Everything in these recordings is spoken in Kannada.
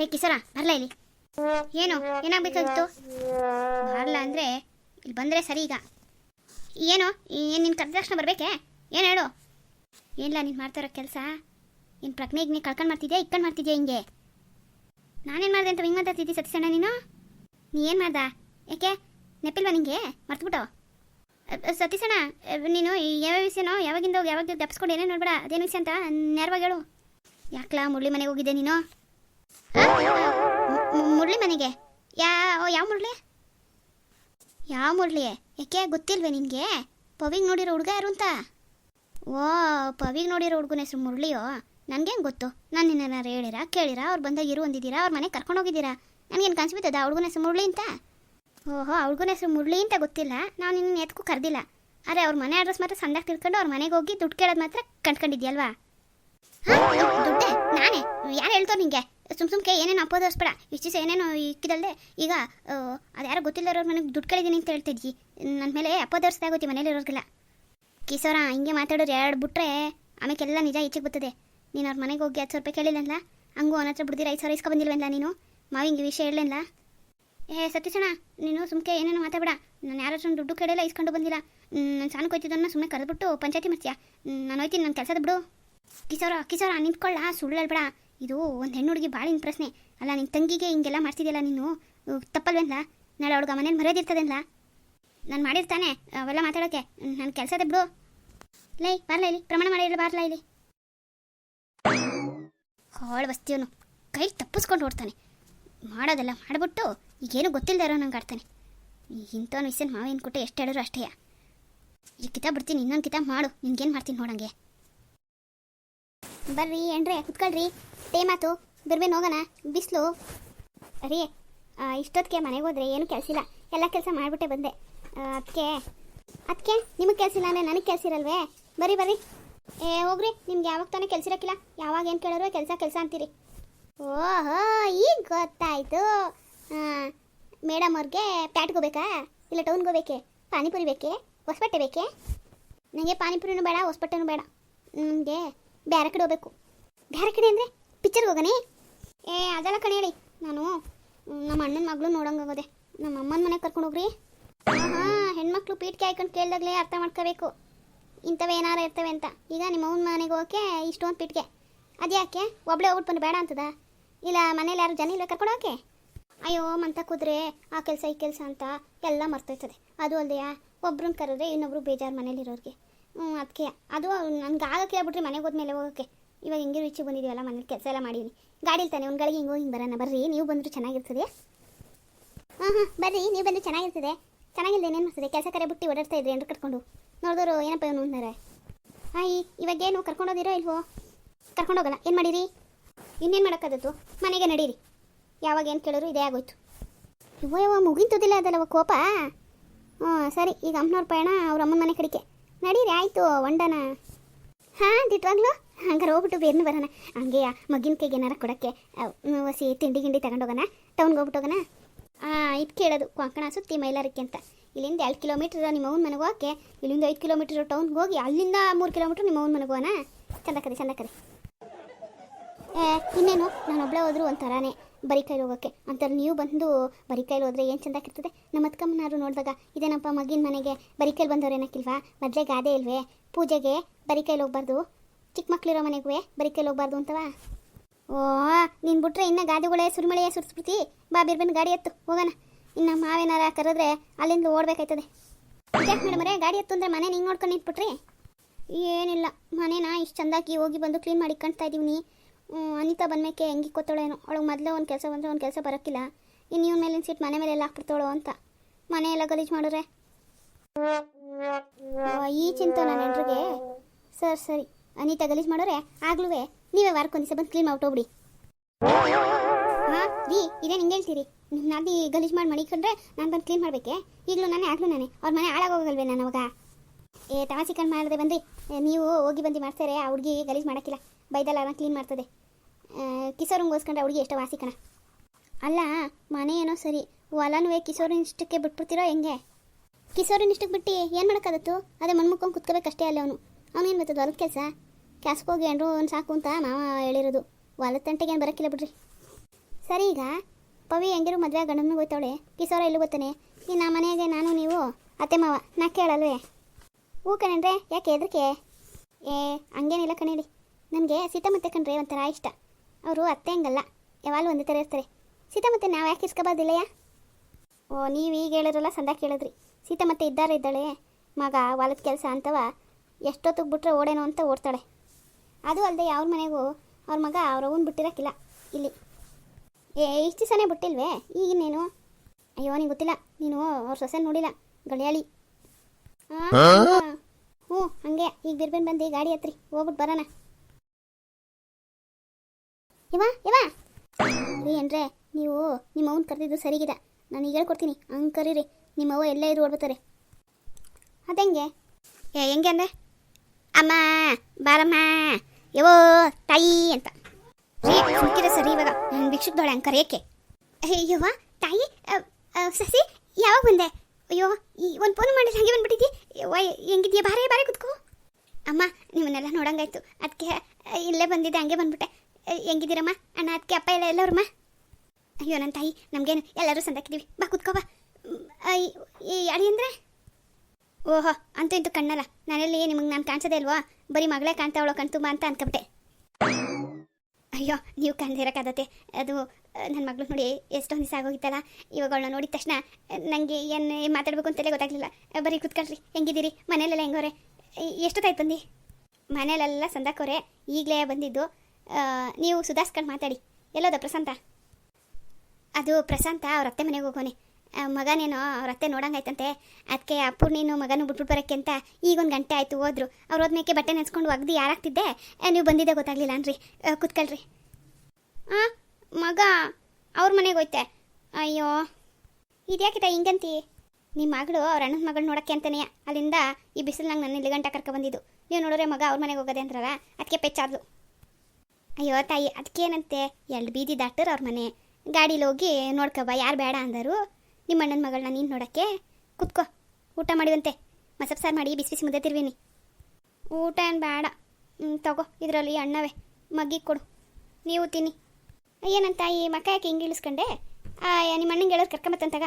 ರೇ ಕಿಸರ ಬರಲ ಇಲ್ಲಿ. ಏನು, ಏನಾಗಬೇಕಾಗಿತ್ತು? ಬರಲ್ಲ ಅಂದರೆ ಇಲ್ಲಿ ಬಂದರೆ ಸರಿ ಈಗ. ಏನು ಏನು ನಿನ್ನ ಕರೆದ ತಕ್ಷಣ ಬರಬೇಕೆ? ಏನು ಹೇಳು? ಏನಿಲ್ಲ ನೀನು ಮಾಡ್ತಾ ಇರೋ ಕೆಲಸ? ನಿನ್ನ ಈಗ ನೀನು ಕಳ್ಕೊಂಡು ಮಾಡ್ತಿದ್ಯಾ, ಇಕ್ಕಂಡು ಮಾಡ್ತಿದ್ಯಾ ಹಿಂಗೆ? ನಾನೇನು ಮಾಡಿದೆ ಅಂತ ಹಿಂಗೆ ಮಾತಾಡ್ತಿದ್ದಿ ಸತ್ಯಸಣ್ಣ ನೀನು? ನೀ ಏನು ಮಾಡ್ದ? ಯಾಕೆ? ನೆಪಿಲ್ವಾ ನಿಂಗೆ? ಮರ್ತುಬಿಟ್ಟು ಸತೀಸಣ್ಣ ನೀನು ಈ ಯಾವ ವಿಷಯನೋ ಯಾವಾಗಿಂದ ಯಾವಾಗ ದಪ್ಸ್ಕೊಂಡು ಏನೇ ನೋಡ್ಬೇಡ, ಅದೇನು ವಿಷಯ ಅಂತ ನೇರವಾಗಿ ಹೇಳು. ಯಾಕ್ಲಾ ಮುರಳಿ ಮನೆಗೆ ಹೋಗಿದ್ದೆ ನೀನು? ಮುರಳಿ ಮನೆಗೆ. ಯಾವ ಯಾವ ಮುರಳಿ ಯಾವ ಮುರಳಿ ಯಾಕೆ ಗೊತ್ತಿಲ್ವೇ ನಿನಗೆ? ಪವಿಗೆ ನೋಡಿರೋ ಹುಡುಗ ಯಾರು ಅಂತ? ಓ, ಪವಿಗೆ ನೋಡಿರೋ ಹುಡುಗನ ಹೆಸರು ಮುರಳಿಯೋ ನನಗೇನು ಗೊತ್ತು? ನಾನು ನಿನ್ನೇನಾರು ಹೇಳಿರಾ, ಕೇಳಿರ? ಅವ್ರು ಬಂದಾಗ ಇರು ಅಂದಿದ್ದೀರಾ? ಅವ್ರ ಮನೆಗೆ ಕರ್ಕೊಂಡು ಹೋಗಿದ್ದೀರಾ? ನನಗೇನು ಕನ್ಸ್ಬಿತ್ತದ ಹುಡುಗನ ಹೆಸರು ಮುರಳಿ ಅಂತ? ಓಹೋ ಹುಡುಗನ ಹೆಸರು ಮುರಳಿ ಅಂತ ಗೊತ್ತಿಲ್ಲ. ನಾವು ನಿನ್ನ ಎತ್ಕೂ ಕರೆದಿಲ್ಲ. ಅರೆ, ಅವ್ರ ಮನೆ ಅಡ್ರೆಸ್ ಮಾತ್ರ ಸಂದಾಗ ತಿಳ್ಕೊಂಡು ಅವ್ರ ಮನೆಗೆ ಹೋಗಿ ದುಡ್ಡು ಕೇಳೋದು ಮಾತ್ರ ಕಂಡ್ಕೊಂಡಿದ್ಯಲ್ವಾ? ದುಡ್ಡೆ? ನಾನೇ? ಯಾರು ಹೇಳ್ತೋ ನಿಂಗೆ? ಸುಮ್ ಸುಮ್ಕೆ ಏನೇನು ಅಪ್ಪೋದರ್ಸ್ಬೇಡ ಇಷ್ಟು ದಿವಸ ಏನೇನೋ ಇಕ್ಕಿದಲ್ದೆ, ಈಗ ಅದು ಯಾರೋ ಗೊತ್ತಿಲ್ಲರೋರು ನನಗೆ ದುಡ್ಡು ಕೇಳಿದ್ದೀನಿ ಅಂತ ಹೇಳ್ತಿದ್ವಿ ನನ್ನ ಮೇಲೆ ಅಪ್ಪೋದರ್ಸ್ದಾಗೋತಿ ಮನೇಲಿರೋರ್ಗೆಲ್ಲ ಕಿಸೋರ ಹಿಂಗೆ ಮಾತಾಡೋರು ಎರಡು ಬಿಟ್ರೆ ಆಮೇಲೆಲ್ಲ ನಿಜ ಈಚೆಗೆ ಬರ್ತದೆ. ನೀನು ಅವ್ರ ಮನೆಗೆ ಹೋಗಿ ಹತ್ತು ಸಾವಿರ ರೂಪಾಯಿ ಕೇಳಿಲ್ಲಲ್ಲ ಹಂಗೂ ಅವನ ಹತ್ರ ಬಿಡ್ದಿರ ಐದು ಸಾವಿರ ಇಸ್ಕೊ ಬಂದಿಲ್ವಲ್ಲ ನೀನು? ಮಾವಿ ಹಿಂಗೆ ವಿಷಯ ಹೇಳಲಿಲ್ಲ ಏ, ಸತೀಶಣ್ಣ, ನೀನು ಸುಮ್ಕೆ ಏನೇನು ಮಾತಾಡಬೇಡ. ನಾನು ಯಾರ ಹತ್ರ ದುಡ್ಡು ಕೇಳಿಲ್ಲ, ಇಸ್ಕೊಂಡು ಬಂದಿಲ್ಲ. ನಾನು ಸಾನು ಕೊಯ್ತಿದ್ದನ್ನ ಸುಮ್ಮನೆ ಕರೆದ್ಬಿಟ್ಟು ಪಂಚಾಯತಿ ಮಾಡ್ತೀಯಾ? ನಾನು ಹೋಯ್ತೀನಿ ನನ್ನ ಕೆಲಸದ ಬಿಡು. ಕಿಸೋರ ಕಿಸೋರ ನಿಂತ್ಕೊಳ್ಳ ಸುಳ್ಳು ಹೇಳ್ಬೇಡ. ಇದು ಒಂದು ಹೆಣ್ಣು ಹುಡುಗಿ ಭಾಳ ಪ್ರಶ್ನೆ ಅಲ್ಲ ನಿನ್ನ ತಂಗಿಗೆ ಹಿಂಗೆಲ್ಲ ಮಾಡ್ತಿದ್ಯಲ್ಲ ನೀನು? ತಪ್ಪಲ್ವೇನಲ್ಲ ತಪ್ಪಲ್ವೇನ್ಲ? ನಾಳೆ ಅವ್ಳಿಗೆ ಮನೇಲಿ ಮರ್ಯಾದಿರ್ತದೇನ್ಲ? ನಾನು ಮಾಡಿರ್ತಾನೆ ಅವೆಲ್ಲ ಮಾತಾಡೋಕ್ಕೆ ನನ್ನ ಕೆಲಸದ ಬಿಡು. ಲೈ, ಬರಲ ಇಲ್ಲಿ. ಪ್ರಮಾಣ ಮಾಡಿ ಇಲ್ಲಿ ಬಾರ್ಲ ಇಲ್ಲಿ. ಹಾಳು ಬಸ್ತೀವನು ಕೈ ತಪ್ಪಿಸ್ಕೊಂಡು ಓಡ್ತಾನೆ. ಮಾಡೋದೆಲ್ಲ ಮಾಡಿಬಿಟ್ಟು ಈಗೇನು ಗೊತ್ತಿಲ್ಲದೆ ಇರೋ ನಂಗೆ ಆಡ್ತಾನೆ ಇಂಥವ್ನು ವಿಷಯ ಮಾವೇನು ಕೊಟ್ಟು ಎಷ್ಟು ಹೇಳಿದ್ರು ಅಷ್ಟೇ. ಈ ಕಿತಾಬ್ ಬಿಡ್ತೀನಿ, ಇನ್ನೊಂದು ಕಿತಾಬ್ ಮಾಡು. ನಿನ್ಗೇನು ಮಾಡ್ತೀನಿ ನೋಡಂಗೆ ಬರ್ರಿ, ಏನ್ರಿ, ಕುತ್ಕೊಳ್ರಿ. ಟೇ ಮಾತು. ಬಿರ್ಬೇನ್ ಹೋಗೋಣ. ಬಿಸಿಲು. ರೀ ಇಷ್ಟೊತ್ತಿಗೆ ಮನೆಗೆ ಹೋದ್ರೆ ಏನು ಕೆಲಸ ಇಲ್ಲ. ಎಲ್ಲ ಕೆಲಸ ಮಾಡಿಬಿಟ್ಟೆ ಬಂದೆ. ಅದಕ್ಕೆ ಅದಕ್ಕೆ ನಿಮಗೆ ಕೆಲಸ ಇಲ್ಲ ಅಂದರೆ ನನಗೆ ಕೆಲಸ ಇರಲ್ವೇ? ಬರ್ರಿ ಬರ್ರಿ. ಏ, ಹೋಗ್ರಿ. ನಿಮ್ಗೆ ಯಾವಾಗ ತಾನೇ ಕೆಲಸ ಇರೋಕ್ಕಿಲ್ಲ. ಯಾವಾಗ ಏನು ಕೇಳೋರು ಕೆಲಸ ಕೆಲಸ ಅಂತೀರಿ. ಓಹೋ, ಈಗ ಗೊತ್ತಾಯ್ತು. ಮೇಡಮ್ ಅವ್ರಿಗೆ ಪ್ಯಾಟ್ಗೆ ಹೋಗ್ಬೇಕಾ? ಇಲ್ಲ ಟೌನ್ಗೆ ಹೋಗ್ಬೇಕೆ? ಪಾನಿಪುರಿ ಬೇಕೆ? ಹೊಸಬಟ್ಟೆ ಬೇಕೆ? ನನಗೆ ಪಾನಿಪುರಿನೂ ಬೇಡ, ಹೊಸಬಟ್ಟೆನೂ ಬೇಡ. ನನಗೆ ಬೇರೆ ಕಡೆ ಹೋಗ್ಬೇಕು. ಬೇರೆ ಕಡೆ ಅಂದರೆ? ಪಿಕ್ಚರ್ಗೆ ಹೋಗನೆ ಏ, ಅದೆಲ್ಲ ಕಣೆ ಹೇಳಿ. ನಾನು ನಮ್ಮ ಅಣ್ಣನ ಮಗಳು ನೋಡಂಗಾಗೋದೆ ನಮ್ಮ ಅಮ್ಮನ ಮನೆಗೆ ಕರ್ಕೊಂಡು ಹೋಗ್ರಿ. ಹಾಂ ಹೆಣ್ಮಕ್ಳು ಪೀಠಕ್ಕೆ ಹಾಕೊಂಡು ಕೇಳಿದಾಗಲೇ ಅರ್ಥ ಮಾಡ್ಕೋಬೇಕು. ಇಂಥವೇ ಏನಾರು ಇರ್ತವೆ ಅಂತ. ಈಗ ನಿಮ್ಮ ಅವ್ನ ಮನೆಗೆ ಹೋಗಕ್ಕೆ ಇಷ್ಟೊಂದು ಪೀಠಕ್ಕೆ ಅದ್ಯಾಕೆ ಒಬ್ಳೆ ಹೋಗ್ಬಿಟ್ಟು ಬಂದು ಬೇಡ ಅಂತದ? ಇಲ್ಲ, ಮನೇಲಿ ಯಾರು ಜನ ಇಲ್ಲ ಕರ್ಕೊಂಡು ಹೋಗಕ್ಕೆ? ಅಯ್ಯೋ, ಮಂತ ಕುದ್ರೆ, ಆ ಕೆಲಸ, ಈ ಕೆಲಸ ಅಂತ ಎಲ್ಲ ಮರ್ತೋಯ್ತದೆ. ಅದು ಅಲ್ಲದೆಯಾ ಒಬ್ರನ್ನ ಕರೆದ್ರೆ ಇನ್ನೊಬ್ರು ಬೇಜಾರು ಮನೇಲಿರೋರಿಗೆ ಹ್ಞೂ ಅದಕ್ಕೆ ಅದು ನನಗೆ ಆಗಕ್ಕೆ ಹೇಳ್ಬಿಟ್ರಿ ಮನೆಗೆ ಹೋದ್ಮೇಲೆ ಹೋಗೋಕ್ಕೆ. ಇವಾಗ ಹೆಂಗೆ ರುಚಿ ಬಂದಿದ್ದೀವಲ್ಲ ಮನೇಲಿ ಕೆಲಸ ಎಲ್ಲ ಮಾಡೀನಿ. ಗಾಡಿಲಿ ತಾನೆ ಒಂದು ಗಳಿಗೆ ಹಿಂಗೆ ಹೋಗಿ ಬರೋಣ, ಬರ್ರಿ, ನೀವು ಬಂದರೂ ಚೆನ್ನಾಗಿರ್ತದೆ. ಹಾಂ ಹಾಂ ಬರ್ರಿ, ನೀವು ಬಂದರೆ ಚೆನ್ನಾಗಿರ್ತದೆ. ಚೆನ್ನಾಗಿಲ್ಲದೆ ಏನೇನು ಮಾಡ್ತದೆ ಕೆಲಸ ಕರೆ ಬಿಟ್ಟು ಓಡಾಡ್ತಾ ಇದ್ರಿ ಎಂಟ್ರು ಕರ್ಕೊಂಡು ನೋಡಿದ್ರು ಏನಪ್ಪ ಇವನು ಅಂತಾರೆ. ಹಾಯ್ ಇವಾಗೇನು ಕರ್ಕೊಂಡೋದಿರೋ ಇಲ್ವೋ? ಕರ್ಕೊಂಡೋಗಲ್ಲ, ಏನು ಮಾಡಿರಿ? ಇನ್ನೇನು ಮಾಡೋಕ್ಕಾದತ್ತು ಮನೆಗೆ ನಡೀರಿ. ಯಾವಾಗ ಏನು ಕೇಳೋರು ಇದೇ ಆಗೋಯ್ತು. ಇವ ಯಾವ ಮುಗಿಂತದಿಲ್ಲ ಅದಲ್ಲವ ಕೋಪ? ಹ್ಞೂ ಸರಿ, ಈಗ ಅಮ್ಮನವ್ರ ಪಯಣ, ಅವ್ರ ಅಮ್ಮನ ಮನೆ ಕಡೆಗೆ. ನಡೀರಿ, ಆಯಿತು, ಒಂಡನ. ಹಾಂ, ದಿಟ್ವಾಗ್ಲು? ಹಂಗಾರೆ ಹೋಗ್ಬಿಟ್ಟು ಬೇರೆ ಬರೋಣ. ಹಂಗೆ ಮಗಿನ ಕೈಗೆ ಏನಾರ ಕೊಡೋಕ್ಕೆ? ಸಿ ತಿಂಡಿ ಗಿಂಡಿ ತಗೊಂಡೋಗೋಣ ಟೌನ್ಗೆ ಹೋಗ್ಬಿಟ್ಟು ಹೋಗೋಣ? ಇದು ಕೇಳೋದು. ಕೊಂಕಣ ಸುತ್ತಿ ಮೈಲಾರಕ್ಕೆ ಅಂತ. ಇಲ್ಲಿಂದ ಎರಡು ಕಿಲೋಮೀಟ್ರ್ ನಿಮ್ಮ ಅವ್ನ ಮನೆಗೆ ಹೋಗಕ್ಕೆ? ಇಲ್ಲಿಂದ ಐದು ಕಿಲೋಮೀಟ್ರ್ ಟೌನ್ಗೆ ಹೋಗಿ ಅಲ್ಲಿಂದ ಮೂರು ಕಿಲೋಮೀಟ್ರ್ ನಿಮ್ಮ ಅವ್ನ ಮನೆಗೆ ಹೋಗೋಣ? ಚಂದ ಕರಿ ಚಂದ ಕರಿ. ಇನ್ನೇನು? ನಾನು ಒಬ್ಬಳೇ ಹೋದ್ರು ಒಂಥರನೇ ಬರೀ ಕೈಲಿ ಹೋಗೋಕ್ಕೆ ಅಂತಾರೆ ನೀವು ಬಂದು ಬರಿ ಕೈಲಿ ಹೋದ್ರೆ ಏನು ಚಂದಾಗಿರ್ತದೆ ನಮ್ಮ ಅತ್ಕಮ್ಮನಾರು ನೋಡಿದಾಗ ಇದೇನಪ್ಪ ಮಗಿನ ಮನೆಗೆ ಬರಿ ಕೈಲಿ ಬಂದವ್ರು ಏನಕ್ಕಿಲ್ವಾ ಮೊದಲೇ ಗಾದೆ ಇಲ್ವೇ? ಪೂಜೆಗೆ ಬರೀ ಕೈಲಿ ಹೋಗ್ಬಾರ್ದು? ಚಿಕ್ಕ ಮಕ್ಳಿರೋ ಮನೆಗೂ ಬರೀ ಕೈಲಿ ಹೋಗ್ಬಾರ್ದು ಅಂತವಾ? ಓ, ನೀನು ಬಿಟ್ರೆ ಇನ್ನು ಗಾದಿಗಳೇ ಸುರಿಮಳೆಯ ಸುರಿಸ್ಬಿಡ್ತಿ. ಬಾ, ಬಿರ್ಬನ್, ಗಾಡಿ ಎತ್ತು, ಹೋಗೋಣ. ಇನ್ನು ಮಾವೇನಾರ ಕರೆದ್ರೆ ಅಲ್ಲಿಂದ ಓಡ್ಬೇಕಾಯ್ತದೆ. ಯಾಕೆ ಮೇಡಮರೇ ಗಾಡಿ ಎತ್ತು ಅಂದರೆ ಮನೆ ನಿಂಗೆ ನೋಡ್ಕೊಂಡು ನಿಂತ್ಬಿಟ್ರಿ? ಏನಿಲ್ಲ, ಮನೇನ ಇಷ್ಟು ಚಂದಾಗಿ ಹೋಗಿ ಬಂದು ಕ್ಲೀನ್ ಮಾಡಿ ಕಾಣ್ತಾ ಇದ್ದೀವಿ ಅನಿತಾ ಬಂದ್ಮೇಕೆ ಹೆಂಗೆ ಕೊತ್ತೋಳೇನು ಅವಳಿಗೆ ಮೊದಲೇ ಒಂದು ಕೆಲಸ ಬಂದರೆ ಒಂದು ಕೆಲಸ ಬರೋಕ್ಕಿಲ್ಲ. ಇನ್ನು ಇವ್ನ ಮೇಲಿನ ಸೀಟ್ ಮನೆ ಮೇಲೆ ಎಲ್ಲ ಹಾಕ್ಬಿಡ್ತಾಳೋ ಅಂತ. ಮನೆ ಎಲ್ಲ ಗಲೀಜು ಮಾಡಿದ್ರೆ ಈ ಚಿಂತೆ ನಾನು ಎಲ್ರಿಗೆ ಸರ್, ಸರಿ. ಅನಿತಾ ಗಲೀಜು ಮಾಡೋರೆ? ಆಗ್ಲೂ ನೀವೇ ವಾರಕ್ಕೊಂದಿಸ ಬಂದು ಕ್ಲೀನ್ ಹೋಗ್ಬಿಡಿ. ಹಾಂ ರೀ ಇದೇ ಹಿಂಗೆ ಹೇಳ್ತೀರಿ? ನಾದಿ ಗಲೀಜು ಮಾಡಿ ಮಡಿಕೊಂಡ್ರೆ ನಾನು ಬಂದು ಕ್ಲೀನ್ ಮಾಡಬೇಕೆ? ಈಗಲೂ ನಾನೇ ಆಗ್ಲೂ ನಾನೇ. ಅವ್ರ ಮನೆ ಹಾಳಾಗೋಗಲ್ವೇ ನಾನು ಅವಾಗ? ಏ ತಮಾಸಿ ಕಣ್ಣು ಮಾಡಿದೆ ಬಂದ್ರಿ. ಏ, ನೀವು ಹೋಗಿ ಬಂದು ಮಾಡ್ತಾರೆ ಆ ಹುಡುಗಿ ಗಲೀಜು ಮಾಡೋಕ್ಕಿಲ್ಲ. ಬೈದಲ್ಲ ಕ್ಲೀನ್ ಮಾಡ್ತದೆ. ಕಿಸೋರಂಗೋಸ್ಕೊಂಡ್ರೆ ಹುಡುಗಿ ಎಷ್ಟೋ ವಾಸಿ ಕಣ. ಅಲ್ಲ ಮನೆ ಏನೋ ಸರಿ. ಹೊಲನೂ ಕಿಶೋರಿನ ಇಷ್ಟಕ್ಕೆ ಬಿಟ್ಬಿಡ್ತಿರೋ ಹೆಂಗೆ? ಕಿಶೋರಿನ ಇಷ್ಟಕ್ಕೆ ಬಿಟ್ಟು ಏನು ಮಾಡೋಕ್ಕಾಗತ್ತು? ಅದೇ ಮಣ್ಮುಕೊಂಡು ಕುತ್ಕೋಬೇಕಷ್ಟೇ ಅಲ್ಲ ಅವನು. ಅವನೇನು ಬರ್ತದೆ ಹೊಲದ ಕೆಲಸ? ಹೋಗಿ ಎಂಡ್ರು ಒಂದು ಸಾಕು ಅಂತ ಮಾವ ಹೇಳಿರೋದು. ಹೊಲದ ಏನು ಬರೋಕ್ಕಿಲ್ಲ ಬಿಡ್ರಿ. ಸರಿ ಈಗ, ಪವಿ ಹೆಂಗಿರು ಮದುವೆ ಗಂಡನ ಹೋಯ್ತಾವಳೆ? ಕಿಸೋರ ಎಲ್ಲಿ ಗೊತ್ತಾನೆ? ಈ ನಮ್ಮ ಮನೆಗೆ ನಾನು, ನೀವು, ಅತ್ತೆ ಮಾವ, ನಾ ಕೇಳಲ್ವೇ? ಹೂ ಕಣ್ರೆ ಯಾಕೆ ಎದ್ರಿಕೆ ಏ, ಹಂಗೇನಿಲ್ಲ ಕಣೇಳಿ ನನಗೆ ಸೀತಾಮತ್ತೆ ಕಣ್ರೆ ಒಂಥರ ಇಷ್ಟ. ಅವರು ಅತ್ತೆ ಹಂಗಲ್ಲ, ಯಾವಾಗಲೂ ಒಂದೇ ಥರ ಇರ್ತಾರೆ. ಸೀತಾಮತ್ತೆ ನಾವು ಯಾಕೆ ಇಸ್ಕೋಬೋದಿಲ್ಲಯ್ಯ ಓ, ನೀವು ಈಗ ಹೇಳಿದ್ರಲ್ಲ, ಸಂದ ಕೇಳಿದ್ರಿ. ಸೀತಾಮತ್ತೆ ಇದ್ದಾರೆ ಇದ್ದಾಳೆ, ಮಗ ಹೊಲದ ಕೆಲಸ ಅಂತವ ಎಷ್ಟೊತ್ತಿಗೆ ಬಿಟ್ರೆ ಓಡೇನೋ ಅಂತ ಓಡ್ತಾಳೆ. ಅದು ಅಲ್ಲದೆ ಅವ್ರ ಮನೆಗೂ ಅವ್ರ ಮಗ ಅವ್ರ ಅವನ್ ಬಿಟ್ಟಿರಕ್ಕಿಲ್ಲ. ಇಲ್ಲಿ. ಏ ಇಷ್ಟು ದಿವಸನೇ ಬಿಟ್ಟಿಲ್ವೇ? ಈಗಿನ್ನೇನು ಅಯ್ಯೋ ನಿಂಗೆ ಗೊತ್ತಿಲ್ಲ. ನೀನು ಅವ್ರ ಸೊಸೆ ನೋಡಿಲ್ಲ. ಗಳಿಯಾಳಿ. ಹ್ಞೂ ಹಂಗೆ. ಈಗ ಬಿರ್ಬೇನ್ ಬಂದು ಗಾಡಿ ಹತ್ರಿ. ಹೋಗ್ಬಿಟ್ಟು ಬರೋಣ. ಇವ ಇವ ರೀ ಏನ್ರೆ ನೀವು ನಿಮ್ಮ ಅವ್ನ ಕರೆದಿದ್ದು ಸರಿಗಿದ. ನಾನು ಈಗ ಹೇಳ್ಕೊಡ್ತೀನಿ. ಹಂಗೆ ಕರೀರಿ. ನಿಮ್ಮ ಅವ್ವ ಎಲ್ಲೇ ಇದ್ರು ಓಡ್ಬರ್ತಾರೆ ಅದೆಂಗೆ ಏ ಹೆಂಗೆ ಅಂದ್ರೆ? ಅಮ್ಮ ಬಾರಮ್ಮ. ಯವೋ ತಾಯಿ ಅಂತ. ಸುಮ್ಕಿರ ಸರಿ ಇವಾಗ. ನನ್ನ ಭಿಕ್ಷುಕ್ದೋಳೆ ಹಂಗೆ ಕರೆಯೋಕ್ಕೆ ಅಯ್ಯವ್ವ ತಾಯಿ ಸಸಿ, ಯಾವಾಗ ಬಂದೆ? ಅಯ್ಯೋ, ಈ ಒಂದು ಫೋನ್ ಮಾಡಿದ್ರೆ ಹಂಗೆ ಬಂದ್ಬಿಟ್ಟಿದ್ದಿ? ಯವ್ವ, ಹೆಂಗಿದ್ಯಾ? ಬಾರೇ ಬಾರೇ ಕುತ್ಕೋ. ಅಮ್ಮ, ನಿಮ್ಮನ್ನೆಲ್ಲ ನೋಡಂಗಾಯ್ತು. ಅದಕ್ಕೆ ಇಲ್ಲೇ ಬಂದಿದ್ದೆ, ಹಂಗೆ ಬಂದ್ಬಿಟ್ಟೆ. ಹೆಂಗಿದ್ದೀರಮ್ಮ? ಅಣ್ಣ ಅದಕ್ಕೆ ಅಪ್ಪ ಎಲ್ಲ ಎಲ್ಲವ್ರಮ್ಮ ಅಯ್ಯೋ ನನ್ನ ತಾಯಿ, ನಮಗೇನು, ಎಲ್ಲರೂ ಸಂದಾಕಿದ್ದೀವಿ ಬಾ, ಕುತ್ಕೋ, ಬಾ. ಅಡಿ ಅಂದರೆ ಓಹೋ, ಅಂತೂ ಇಂತೂ ಕಣ್ಣಲ್ಲ. ನಾನೆಲ್ಲಿ, ನಿಮಗೆ ನಾನು ಕಾಣಿಸೋದೇ ಅಲ್ವಾ ಬರೀ ಮಗಳೇ ಕಾಣ್ತಾವಳೋ ಕಣ್ತುಂಬ ಅಂತ ಅನ್ಕೊಬಿಟ್ಟೆ. ಅಯ್ಯೋ, ನೀವು ಕಂಡಿರೋಕ್ಕಾಗತ್ತೆ ಅದು ನನ್ನ ಮಗಳು ನೋಡಿ ಎಷ್ಟೊಂದು ದಿವಸ ಆಗೋಗಿತ್ತಲ್ಲ? ಇವಾಗ ಅವಳನ್ನ ನೋಡಿದ ತಕ್ಷಣ ನನಗೆ ಏನು ಮಾತಾಡಬೇಕು ಅಂತಲೇ ಗೊತ್ತಾಗಲಿಲ್ಲ. ಬರೀ ಕುತ್ಕೊಳ್ರಿ, ಹೆಂಗಿದ್ದೀರಿ? ಮನೇಲೆಲ್ಲ ಹೆಂಗೋರೆ ಎಷ್ಟೊತ್ತಾಯ್ತು ಬಂದು ಮನೇಲೆಲ್ಲ ಸಂದಾಕೋರೆ ಈಗಲೇ ಬಂದಿದ್ದು. ನೀವು ಸುಧಾರಿಸ್ಕೊಂಡು ಮಾತಾಡಿ. ಎಲ್ಲೋದ ಪ್ರಶಾಂತ? ಅದು ಪ್ರಶಾಂತ ಅವ್ರ ಅತ್ತೆ ಮನೆಗೆ ಹೋಗೋನೆ. ಮಗನೇನೋ ಅವ್ರ ಅತ್ತೆ ನೋಡಂಗಾಯ್ತಂತೆ. ಅದಕ್ಕೆ ಅಪ್ಪು ನೀನು ಮಗನೂ ಬಿಟ್ಬಿಟ್ಟು ಬರೋಕ್ಕೆ ಅಂತ ಈಗ ಒಂದು ಗಂಟೆ ಆಯಿತು ಹೋದ್ರು. ಅವ್ರು ಹೋದ್ಮೇಲೆ ಬಟ್ಟೆ ನೆನೆಸ್ಕೊಂಡು ಒಗ್ದು ಯಾರಾಗ್ತಿದ್ದೆ? ನೀವು ಬಂದಿದ್ದೆ ಗೊತ್ತಾಗ್ಲಿಲ್ಲ ಅನ್ರಿ. ಕುತ್ಕೊಳ್ರಿ. ಆ, ಮಗ, ಅವ್ರ ಮನೆಗೆ ಹೋಯ್ತೆ. ಅಯ್ಯೋ. ಇದ್ಯಾಕಿತ ಹಿಂಗಂತಿ? ನಿಮ್ಮ ಮಗಳು ಅವ್ರ ಅಣ್ಣನ ಮಗಳು ನೋಡಕ್ಕೆ ಅಂತಾನೆ ಅಲ್ಲಿಂದ ಈ ಬಿಸಿಲ್ನಾಗ ನನ್ನ ಇಲ್ಲಿ ಗಂಟೆ ಕರ್ಕೊ ಬಂದಿದ್ದು. ನೀವು ನೋಡಿದ್ರೆ ಮಗ ಅವ್ರ ಮನೆಗೆ ಹೋಗೋದೆ ಅಂತಾರಲ್ಲ ಅದಕ್ಕೆ ಪೆಚ್ಚಾದ್ಲು. ಅಯ್ಯೋ ತಾಯಿ ಅದಕ್ಕೇನಂತೆ ಎರಡು ಬೀದಿ ಡಾಕ್ಟರ್ ಅವ್ರ ಮನೆ. ಗಾಡೀಲಿ ಹೋಗಿ ನೋಡ್ಕೊಬ ಯಾರು ಬೇಡ ಅಂದರು. ನಿಮ್ಮ ಅಣ್ಣನ ಮಗಳನ್ನ ನೀನು ನೋಡೋಕ್ಕೆ ಕುತ್ಕೋ. ಊಟ ಮಾಡಿವಂತೆ. ಮಸಪ್ ಸಾರು ಮಾಡಿ ಬಿಸಿ ಬಿಸಿ ಮುದ್ದೆ ತಿರ್ವಿನಿ. ಊಟ ಏನು ಬೇಡ. ತಗೋ. ಇದರಲ್ಲಿ ಅಣ್ಣವೇ. ಮಗ್ಗಿಗೆ ಕೊಡು. ನೀವು ತಿನ್ನಿ. ಏನಂತ ತಾಯಿ ಮಕ್ಕ ಯಾಕೆ ಹಿಂಗೆ ಇಳಿಸ್ಕೊಂಡೆ? ನಿಮ್ಮ ಅಣ್ಣಂಗೆ ಹೇಳೋರು ಕರ್ಕೊಂಬತ್ತಂತಾಗ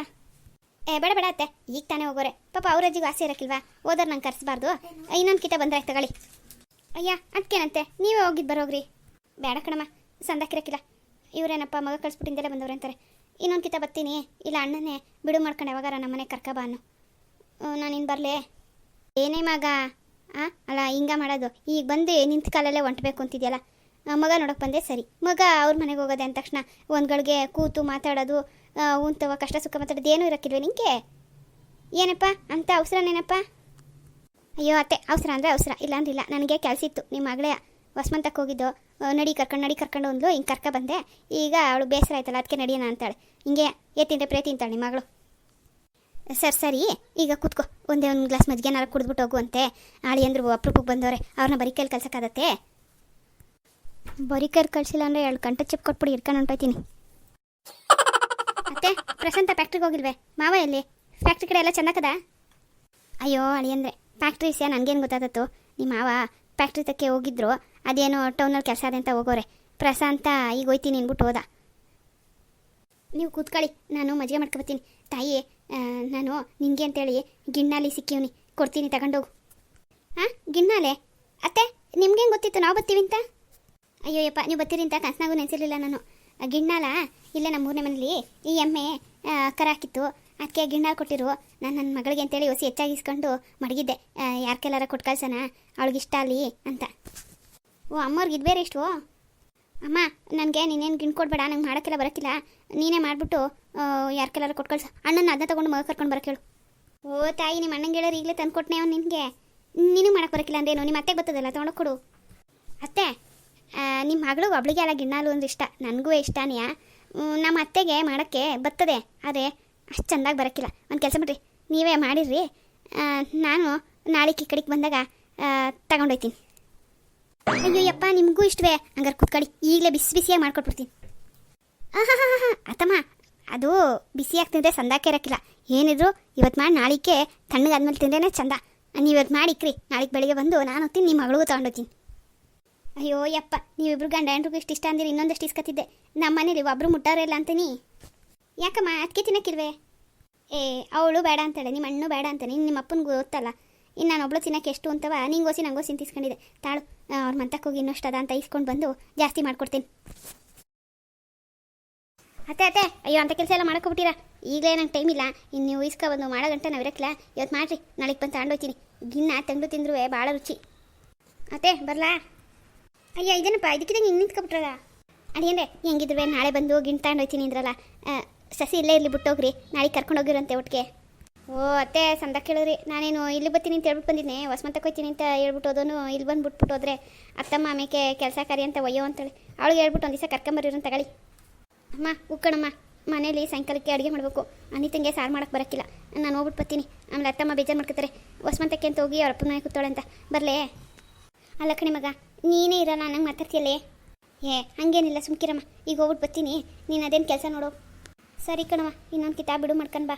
ಏ, ಬೇಡ ಬೇಡ ಅತ್ತೆ. ಈಗ ತಾನೇ ಹೋಗೋರೆ. ಪಾಪ ಅವ್ರ ಅಜ್ಜಿಗೆ ಆಸೆ ಇರಕ್ಕಿಲ್ವಾ? ಓದೋರು ನಂಗೆ ಕರೆಸಬಾರ್ದು. ಇನ್ನೊಂದು ಕಿತ ಬಂದ್ರೆ ತಗೊಳ್ಳಿ. ಅಯ್ಯ ಅದಕ್ಕೇನಂತೆ ನೀವೇ ಹೋಗಿದ್ದು ಬರೋಗ್ರಿ. ಬೇಡ ಕಣಮ್ಮ. ಸಂದಾಕಿರಕ್ಕಿಲ್ಲ ಇವರೇನಪ್ಪ ಮಗ ಕಳಿಸ್ಬಿಟ್ಟಿಂದಲೇ ಬಂದವ್ರೆ ಅಂತಾರೆ. ಇನ್ನೊಂದು ಕಿತ ಬರ್ತೀನಿ. ಇಲ್ಲ, ಅಣ್ಣನೇ, ಬಿಡು ಮಾಡ್ಕೊಂಡು ಯಾವಾಗಾರ ನಮ್ಮ ಮನೆ ಕರ್ಕ ಬಾ ಅನ್ನು. ನಾನು ಇನ್ನು ಬರಲೇ. ಏನೇ ಮಗ? ಆ, ಅಲ್ಲ, ಹಿಂಗ ಮಾಡೋದು. ಈಗ ಬಂದು ನಿಂತ ಕಾಲಲ್ಲೇ ಹೊಂಟಬೇಕು ಅಂತಿದೆಯಲ್ಲ. ಮಗ ನೋಡೋಕೆ ಬಂದೆ, ಸರಿ. ಮಗ ಅವ್ರ ಮನೆಗೆ ಹೋಗೋದೆ ಅಂದ ತಕ್ಷಣ ಒಂದ್ಗಳಿಗೆ ಕೂತು ಮಾತಾಡೋದು ಉಂತವ, ಕಷ್ಟ ಸುಖ ಮಾತಾಡೋದು ಏನೂ ಇರಕ್ಕಿಲ್ವೇ ನಿಂಗೆ? ಏನಪ್ಪ? ಅಂತ ಅವಸರನೇನಪ್ಪ ಅಯ್ಯೋ, ಅತ್ತೆ, ಅವಸರ ಅಂದರೆ ಅವಸರ. ಇಲ್ಲ. ಅಂದಿಲ್ಲ ನನಗೆ ಕೆಲಸ ಇತ್ತು. ನಿಮ್ಮ ಮಗಳೇ ಹೊಸ್ಮಂತಕ್ಕೆ ಹೋಗಿದ್ದು. ನಡಿ ಕರ್ಕೊಂಡು ನಡಿ ಕರ್ಕೊಂಡು ಅಂದ್ಲು. ಹಿಂಗೆ ಕರ್ಕ ಬಂದೆ. ಈಗ ಅವಳು ಬೇಸರ ಆಯ್ತಲ್ಲ ಅದಕ್ಕೆ ನಡಿಯೋಣ ಅಂತಾಳೆ. ಹಿಂಗೆ ಏ ಪ್ರೇತಿ ಅಂತಾಳೆ ನಿಮ್ಮ ಮಗಳು. ಸರ್, ಸರಿ. ಈಗ ಕೂತ್ಕೋ. ಒಂದೇ ಒಂದು ಗ್ಲಾಸ್ ಮಜ್ಜಿಗೆನಾರು ಕುಡಿದ್ಬಿಟ್ಟು ಹೋಗುವಂತೆ ಆಳಿ ಅಂದ್ರು ಅಪ್ರೂಪಕ್ಕೆ ಬಂದವ್ರೆ. ಅವ್ರನ್ನ ಬರೀ ಕೈಲಿ ಕಳ್ಸೋಕ್ಕಾಗತ್ತೆ ಬರೀ ಕೈಲಿ ಕಳ್ಸಿಲ್ಲ ಅಂದರೆ ಎರಡು ಗಂಟೆ ಚಿಪ್ ಕೊಟ್ಬಿಡಿ ಹಿಡ್ಕೊಂಡು ಹೊಂಟೋಯ್ತೀನಿ. ಮತ್ತೆ ಪ್ರಶಾಂತ ಫ್ಯಾಕ್ಟ್ರಿಗೆ ಹೋಗಿಲ್ವೇ? ಮಾವ ಎಲ್ಲಿ? ಫ್ಯಾಕ್ಟ್ರಿ ಕಡೆ ಎಲ್ಲ ಚೆನ್ನಕದ ಅಯ್ಯೋ, ಅಳಿ ಅಂದರೆ. ಫ್ಯಾಕ್ಟ್ರಿ ವಿಷಯ ನನಗೇನು ಗೊತ್ತಾದತ್ತು? ನಿಮ್ಮ ಮಾವ ಫ್ಯಾಕ್ಟ್ರಿ ತಕ್ಕೆ ಹೋಗಿದ್ರು. ಅದೇನೋ ಟೌನಲ್ಲಿ ಕೆಲಸ ಅದೆ ಅಂತ ಹೋಗೋರೆ. ಪ್ರಶಾಂತ, ಈಗ ಹೋಯ್ತೀನಿ ಅಂದ್ಬಿಟ್ಟು ಹೋದ. ನೀವು ಕೂತ್ಕೊಳ್ಳಿ, ನಾನು ಮಜ್ಜಿಗೆ ಮಾಡ್ಕೊಬತ್ತೀನಿ ತಾಯಿ ನಾನು ನಿನಗೆ ಅಂತೇಳಿ ಗಿಣ್ಣಾಲಿ ಸಿಕ್ಕಿವ್ನಿ. ಕೊಡ್ತೀನಿ, ತಗೊಂಡೋಗು. ಹಾಂ ಗಿಣ್ಣಾಲೆ ಅತ್ತೆ, ನಿಮ್ಗೇನು ಗೊತ್ತಿತ್ತು? ನಾವು ಬರ್ತೀವಿ ಅಂತ? ಅಯ್ಯೋ ಯಪ್ಪ ನೀವು ಬರ್ತೀರಿ ಅಂತ ಕನಸ್ನಾಗೂ ನೆನೆಸಿರ್ಲಿಲ್ಲ ನಾನು. ಗಿಣ್ಣಾಲ ಇಲ್ಲೇ ನಮ್ಮ ಮೂರನೇ ಮನೇಲಿ ಈ ಎಮ್ಮೆ ಕರಾಕಿತ್ತು ಅದಕ್ಕೆ ಗಿಣ್ಣ ಕೊಟ್ಟಿರು. ನಾನು ನನ್ನ ಮಗಳಿಗೆ ಅಂತೇಳಿ ಹೊಸಿ ಹೆಚ್ಚಾಗಿ ಇಸ್ಕೊಂಡು ಮಡಗಿದ್ದೆ. ಯಾರ ಕೆಲರ ಕೊಟ್ಟು ಕಳ್ಸೋಣ ಅವಳಿಗೆ ಇಷ್ಟ ಅಲ್ಲಿ ಅಂತ. ಓ, ಅಮ್ಮವ್ರಿಗೆ ಇದು ಬೇರೆ ಇಷ್ಟು? ಅಮ್ಮ, ನನಗೆ ನೀನೇನು ಗಿಣ್ ಕೊಡ್ಬೇಡ, ನಂಗೆ ಮಾಡೋಕ್ಕೆಲ್ಲ ಬರೋಕ್ಕಿಲ್ಲ ನೀನೇ ಮಾಡಿಬಿಟ್ಟು ಯಾರ ಕೆಲರ ಕೊಟ್ಟು ಕಳ್ಸು. ಅಣ್ಣನ ಅದನ್ನ ತೊಗೊಂಡು ಮಗ ಕರ್ಕೊಂಡು ಬರೋಕೆ ಹೇಳು. ಓ, ತಾಯಿ ನಿಮ್ಮ ಅಣ್ಣಂಗೆ ಹೇಳೋರು ಈಗಲೇ ತಂದು ಕೊಟ್ಟನೆ ಅವ್ನು ನಿನಗೆ. ನೀನು ಮಾಡೋಕ್ಕೆ ಬರೋಕ್ಕಿಲ್ಲ ಅಂದೇನು ನಿಮ್ಮ ಅತ್ತೆಗೆ ಬರ್ತದಲ್ಲ, ತೊಗೊಂಡೋಗಿ ಕೊಡು. ಅತ್ತೆ ನಿಮ್ಮ ಮಗಳು ಒಬ್ಳಿಗೆ ಅಲ್ಲ ಗಿಣ್ಣಾಲು ಅಂದ್ರೆ ಇಷ್ಟ. ನನಗೂ ಇಷ್ಟನೇ ನಮ್ಮ ಅತ್ತೆಗೆ ಮಾಡೋಕ್ಕೆ ಬರ್ತದೆ. ಆದರೆ ಅಷ್ಟು ಚೆಂದಾಗಿ ಬರೋಕ್ಕಿಲ್ಲ ಒಂದು ಕೆಲಸ ಮಾಡ್ರಿ. ನೀವೇ ಮಾಡಿರ್ರಿ. ನಾನು ನಾಳೆ ಈ ಕಡೆಗೆ ಬಂದಾಗ ತಗೊಂಡೋಯ್ತೀನಿ. ಅಯ್ಯೋ ಯಪ್ಪ ನಿಮಗೂ ಇಷ್ಟವೇ? ಹಂಗಾರೆ ಕುತ್ಕೊಳ್ಳಿ ಈಗಲೇ ಬಿಸಿ ಬಿಸಿಯಾಗಿ ಮಾಡ್ಕೊಟ್ಬಿಡ್ತೀನಿ. ಆಹಾಹಾಹಾ, ಅತ್ತಮ್ಮ ಅದು ಬಿಸಿಯಾಗಿ ತಿಂದರೆ ಸಂದಾಕೆ ಇರೋಕ್ಕಿಲ್ಲ ಏನಿದ್ರು ಇವತ್ತು ಮಾಡಿ ನಾಳಿಕೆ ತಣ್ಣಗಾದ್ಮೇಲೆ ತಿಂದ್ರೇ ಚಂದ. ನೀವು ಇವತ್ತು ಮಾಡಿಕ್ರಿ ನಾಳೆಗೆ ಬೆಳಿಗ್ಗೆ ಬಂದು ನಾನು ಹೋಗ್ತೀನಿ ನಿಮ್ಮ ಮಗಳಿಗೂ ತೊಗೊಂಡೋಗ್ತೀನಿ. ಅಯ್ಯೋ ಯಪ್ಪ ನೀವಿಬ್ರು ಗಂಡ ಹೆಂಡ್ರಿಗೂ ಇಷ್ಟು ಇಷ್ಟ ಅಂದಿರಿ. ಇನ್ನೊಂದಷ್ಟು ಇಸ್ಕತ್ತಿದ್ದೆ ನಮ್ಮ ಮನೇಲಿ ಒಬ್ಬರು ಮುಟ್ಟಾರೇ ಇಲ್ಲ ಅಂತೀನಿ. ಯಾಕಮ್ಮ? ಅದಕ್ಕೆ ತಿನ್ನಕ್ಕಿಲ್ವೇ? ಏ, ಅವಳು ಬೇಡ ಅಂತಾಳೆ ನಿಮ್ಮ ಅಣ್ಣು ಬೇಡ ಅಂತಾನೆ ನಿಮ್ಮ ಅಪ್ಪನಿಗೂ ಗೊತ್ತಲ್ಲ. ಇನ್ನು ನಾನು ಒಬ್ಳು ತಿನ್ನಕ್ಕೆ ಎಷ್ಟು ಅಂತವ? ನಿಂಗೋಸಿ ನಂಗೋಸಿ ತಿಸ್ಕೊಂಡಿದೆ ತಾಳು ಅವ್ರ ಮಂತಕ್ಕೆ ಹೋಗಿ ಇನ್ನಷ್ಟು ಅದ ಅಂತ ಇಸ್ಕೊಂಡು ಬಂದು ಜಾಸ್ತಿ ಮಾಡ್ಕೊಡ್ತೀನಿ. ಅತ್ತೆ ಅತ್ತೆ, ಅಯ್ಯೋ, ಅಂತ ಕೆಲಸ ಎಲ್ಲ ಮಾಡ್ಕೊಬಿಟ್ಟಿರ ಈಗಲೇ ನಂಗೆ ಟೈಮ್ ಇಲ್ಲ. ಇನ್ನು ನೀವು ಇಸ್ಕೊ ಬಂದು ಮಾಡೋ ಗಂಟೆ ನಾವು ಇವತ್ತು ಮಾಡಿರಿ, ನಾಳೆಗೆ ಬಂದು ತಗೊಂಡೋಗ್ತೀನಿ ಗಿನ್ನ ತಂದು ತಿಂದ್ರು ಭಾಳ ರುಚಿ. ಅತ್ತೆ, ಬರಲಾ? ಅಯ್ಯ ಇದೇನಪ್ಪ ಇದಕ್ಕಿದಂಗೆ ಹಿಂಗೆ ನಿಂತ್ಕೊಬಿಟ್ರಲ್ಲ? ಅಡಿಯಂದ್ರೆ ಹೆಂಗಿದ್ರು ನಾಳೆ ಬಂದು ಗಿಣ್ ತಗೊಂಡೋಗ್ತೀನಿ ಅಂದ್ರಲ್ಲ. ಸಸಿ ಇಲ್ಲೇ ಇಲ್ಲಿ ಬಿಟ್ಟೋಗ್ರಿ. ನಾಳೆ ಕರ್ಕೊಂಡೋಗಿರಂತೆ ಒಟ್ಟಿಗೆ. ಓ, ಅತ್ತೆ, ಸಂದ ಕೇಳಿದ್ರಿ. ನಾನೇನು ಇಲ್ಲಿ ಬರ್ತೀನಿ ಅಂತ ಹೇಳ್ಬಿಟ್ಟು ಬಂದಿದ್ದೆ ಹೊಸ್ಮಂತಕ್ಕೆ ಹೋಗ್ತೀನಿ ಅಂತ ಹೇಳ್ಬಿಟ್ಟು ಹೋದೋನು ಇಲ್ಲಿ ಬಂದು ಬಿಟ್ಬಿಟ್ಟು ಹೋದ್ರೆ ಅತ್ತಮ್ಮ ಆಮೇಲೆ ಕೆಲಸ ಕಾರ್ಯ ಅಂತ ಒಯ್ಯೋ ಅಂತೇಳಿ. ಅವಳಿಗೆ ಹೇಳ್ಬಿಟ್ಟು ಒಂದು ದಿವಸ ಕರ್ಕೊಂಬರಿರಂತ ತಗೊಳ್ಳಿ. ಅಮ್ಮ, ಉಕ್ಕಣಮ್ಮ, ಮನೇಲಿ ಸಾಯಂಕಾಲಕ್ಕೆ ಅಡುಗೆ ಮಾಡಬೇಕು. ಅನಿತಂಗೆ ಸಾರು ಮಾಡಕ್ಕೆ ಬರೋಕ್ಕಿಲ್ಲ. ನಾನು ಹೋಗ್ಬಿಟ್ಟು ಬರ್ತೀನಿ. ಆಮೇಲೆ ಅತ್ತಮ್ಮ ಬೇಜಾರು ಮಾಡ್ಕೊತಾರೆ ಹೊಸ್ಮಂತಕ್ಕೆ ಅಂತ ಹೋಗಿ ಅವ್ರ ಅಪ್ಪನ ಕೂತಾಳೆ ಅಂತ. ಬರಲೇ? ಅಲ್ಲ ಕಣೆ ಮಗ, ನೀನೇ ಇರಲ್ಲ, ನಂಗೆ ಮಾತಾಡ್ತೀಯಲ್ಲೇ? ಏ, ಹಂಗೇನಿಲ್ಲ, ಸುಮ್ಕಿರಮ್ಮ. ಈಗ ಹೋಗ್ಬಿಟ್ಟು ಬರ್ತೀನಿ. ನೀನು ಅದೇನು ಕೆಲಸ ನೋಡು. ಸರಿ ಕಣವ ಇನ್ನೊಂದು ಕಿತಾಬ್ ಬಿಡು ಮಾಡ್ಕೊಂಡು ಬಾ.